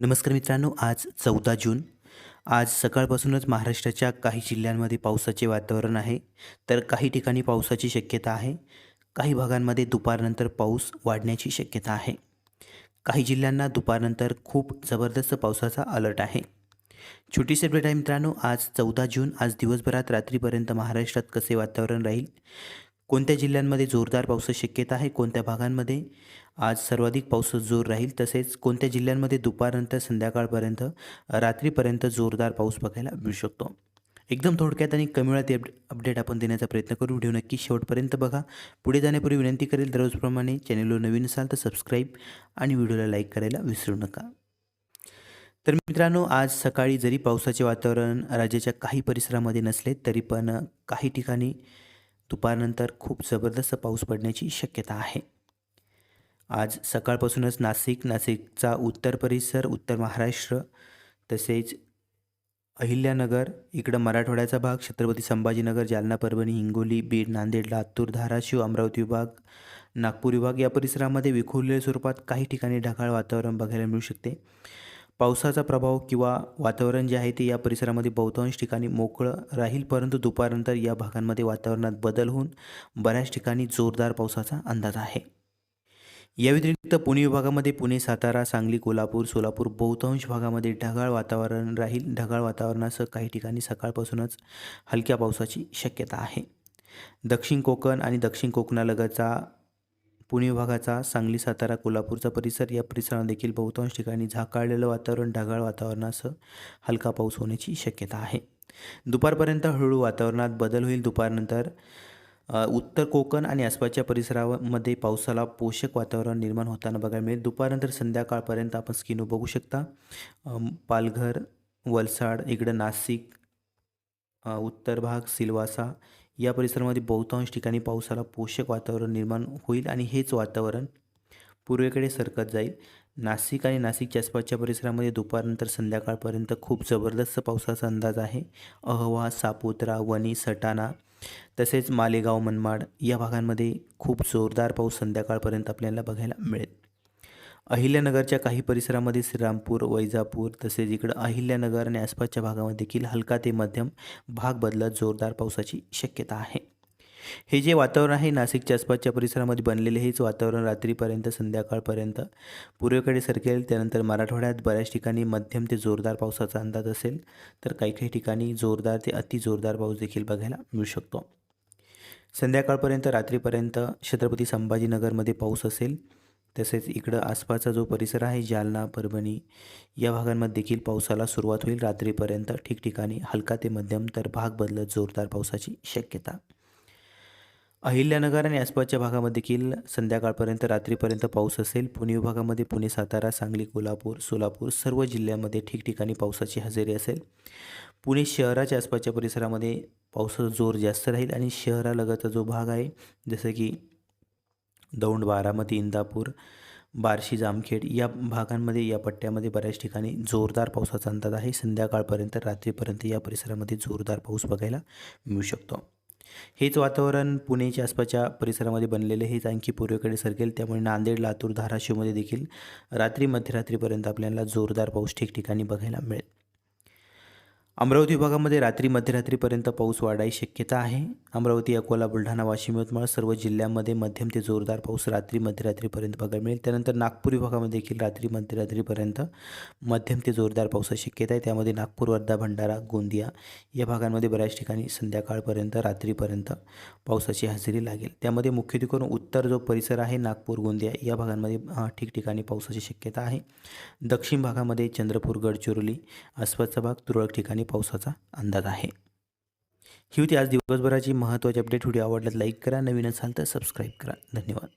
नमस्कार मित्रांनो आज चौदा जून. आज सकाळपासूनच महाराष्ट्राच्या काही जिल्ह्यांमध्ये पावसाचे वातावरण आहे. तर काही ठिकाणी पावसाची शक्यता आहे. काही भागांमध्ये दुपारनंतर पाऊस वाढण्याची शक्यता आहे. काही जिल्ह्यांना दुपारनंतर खूप जबरदस्त पावसाचा अलर्ट आहे. छोटीशी अपडेट आहे मित्रांनो आज चौदा जून आज दिवसभरात रात्रीपर्यंत महाराष्ट्रात कसे वातावरण राहील? कोणत्या जिल्ह्यांमध्ये जोरदार पावसाची शक्यता आहे? कोणत्या भागांमध्ये? आज सर्वाधिक पाऊस जोर राहील. तसेच कोणत्या जिल्ह्यांमध्ये दुपारनंतर संध्याकाळपर्यंत रात्रीपर्यंत जोरदार पाऊस बघायला मिळू शकतो? एकदम थोडक्यात आणि कमी वेळात अपडेट आपण देण्याचा प्रयत्न करू. व्हिडिओ नक्की शेवटपर्यंत बघा. पुढे जाण्यापूर्वी विनंती करेल दररोजप्रमाणे चॅनलवर नवीन असाल तर सबस्क्राईब आणि व्हिडिओला लाईक करायला विसरू नका. तर मित्रांनो आज सकाळी जरी पावसाचे वातावरण राज्याच्या काही परिसरामध्ये नसले तरी पण काही ठिकाणी दुपारनंतर खूप जबरदस्त पाऊस पडण्याची शक्यता आहे. आज सकाळपासूनच नाशिक नाशिकचा उत्तर परिसर उत्तर महाराष्ट्र तसेच अहिल्यानगर इकडं मराठवाड्याचा भाग छत्रपती संभाजीनगर जालना परभणी हिंगोली बीड नांदेड लातूर धाराशिव अमरावती विभाग नागपूर विभाग या परिसरामध्ये विखुरलेल्या स्वरूपात काही ठिकाणी ढगाळ वातावरण बघायला मिळू शकते. पावसाचा प्रभाव किंवा वातावरण जे आहे ते या परिसरामध्ये बहुतांश ठिकाणी मोकळं राहील परंतु दुपारनंतर या भागांमध्ये वातावरणात बदल होऊन बऱ्याच ठिकाणी जोरदार पावसाचा अंदाज आहे. या व्यतिरिक्त पुणे विभागामध्ये पुणे सातारा सांगली कोल्हापूर सोलापूर बहुतांश भागामध्ये ढगाळ वातावरण राहील. ढगाळ वातावरणासह काही ठिकाणी सकाळपासूनच हलक्या पावसाची शक्यता आहे. दक्षिण कोकण आणि दक्षिण कोकणालगतचा पुणे विभागाचा सांगली सातारा कोल्हापूरचा परिसर या परिसरात देखील बहुतांश ठिकाणी झाकाळलेलं वातावरण ढगाळ वातावरणासह हलका पाऊस होण्याची शक्यता आहे. दुपारपर्यंत हळूहळू वातावरणात बदल होईल. दुपारनंतर उत्तर कोकण आणि आसपासच्या परिसरामध्ये पावसाला पोषक वातावरण निर्माण होताना बघायला मिळेल. दुपारनंतर संध्याकाळपर्यंत आपण स्किनो बघू शकता पालघर वलसाड इकडं नाशिक उत्तर भाग सिलवासा या परिसरामध्ये बहुतांश ठिकाणी पावसाला पोषक वातावरण निर्माण होईल आणि हेच वातावरण पूर्वेकडे सरकत जाईल. नाशिक आणि नाशिकच्या आसपासच्या परिसरामध्ये दुपारनंतर संध्याकाळपर्यंत खूप जबरदस्त पावसाचा अंदाज आहे. अहवा सापुत्रा वणी सटाणा तसेच मालेगाव मनमाड या भागांमध्ये खूप जोरदार पाऊस संध्याकाळपर्यंत आपल्याला बघायला मिळेल. अहिल्यानगरच्या काही परिसरामध्ये श्रीरामपूर वैजापूर तसेच इकडं अहिल्यानगर आणि आसपासच्या भागामध्ये देखील हलका ते मध्यम भाग बदलत जोरदार पावसाची शक्यता आहे. हे जे वातावरण आहे नाशिकच्या आसपासच्या परिसरामध्ये बनलेले हेच वातावरण रात्रीपर्यंत संध्याकाळपर्यंत पूर्वेकडे सरकेल त्यानंतर मराठवाड्यात बऱ्याच ठिकाणी मध्यम ते जोरदार पावसाचा अंदाज असेल तर काही काही ठिकाणी जोरदार ते अति जोरदार पाऊस देखील बघायला मिळू शकतो. संध्याकाळपर्यंत रात्रीपर्यंत छत्रपती संभाजीनगरमध्ये पाऊस असेल तसेच इकडं आसपासचा जो परिसर आहे जालना परभणी या भागांमध्ये देखील पावसाला सुरुवात होईल. रात्रीपर्यंत ठिकठिकाणी हलका ते मध्यम तर भाग बदलत जोरदार पावसाची शक्यता. अहिल्यानगर आणि आसपासच्या भागामध्ये देखील संध्याकाळपर्यंत रात्रीपर्यंत पाऊस असेल. पुणे विभागामध्ये पुणे सातारा सांगली कोल्हापूर सोलापूर सर्व जिल्ह्यामध्ये ठिकठिकाणी पावसाची हजेरी असेल. पुणे शहराच्या आसपासच्या परिसरामध्ये पावसाचा जोर जास्त राहील आणि शहरालगतचा जो भाग आहे जसं की दौंड बारामती इंदापूर बार्शी जामखेड या भागांमध्ये या पट्ट्यामध्ये बऱ्याच ठिकाणी जोरदार पावसाचा अंदाज आहे. संध्याकाळपर्यंत रात्रीपर्यंत या परिसरामध्ये जोरदार पाऊस बघायला मिळू शकतो. हेच वातावरण पुणेच्या आसपासच्या परिसरामध्ये बनलेले हेच आणखी पूर्वेकडे सरकेल. त्यामुळे नांदेड लातूर धाराशिवमध्ये देखील रात्री मध्यरात्रीपर्यंत आपल्याला जोरदार पाऊस ठिकठिकाणी बघायला मिळेल. अमरावती विभागामध्ये रात्री मध्यरात्रीपर्यंत पाऊस वाढायची शक्यता आहे. अमरावती अकोला बुलढाणा वाशिम यवतमाळ सर्व जिल्ह्यांमध्ये मध्यम ते जोरदार पाऊस रात्री मध्यरात्रीपर्यंत बघायला मिळेल. त्यानंतर नागपूर विभागामध्ये देखील रात्री मध्यरात्रीपर्यंत मध्यम ते जोरदार पावसाची शक्यता आहे. त्यामध्ये नागपूर वर्धा भंडारा गोंदिया या भागांमध्ये बऱ्याच ठिकाणी संध्याकाळपर्यंत रात्रीपर्यंत पावसाची हजेरी लागेल. त्यामध्ये मुख्यत्वे करून उत्तर जो परिसर आहे नागपूर गोंदिया या भागांमध्ये ठिकठिकाणी पावसाची शक्यता आहे. दक्षिण भागामध्ये चंद्रपूर गडचिरोली आसपासचा भाग तुरळक ठिकाणी पावसाचा अंदाज आहे. ही होती आज दिवसभराची महत्त्वाची अपडेट व्हिडिओ आवडल्यात लाईक करा. नवीन असाल तर सबस्क्राईब करा. धन्यवाद.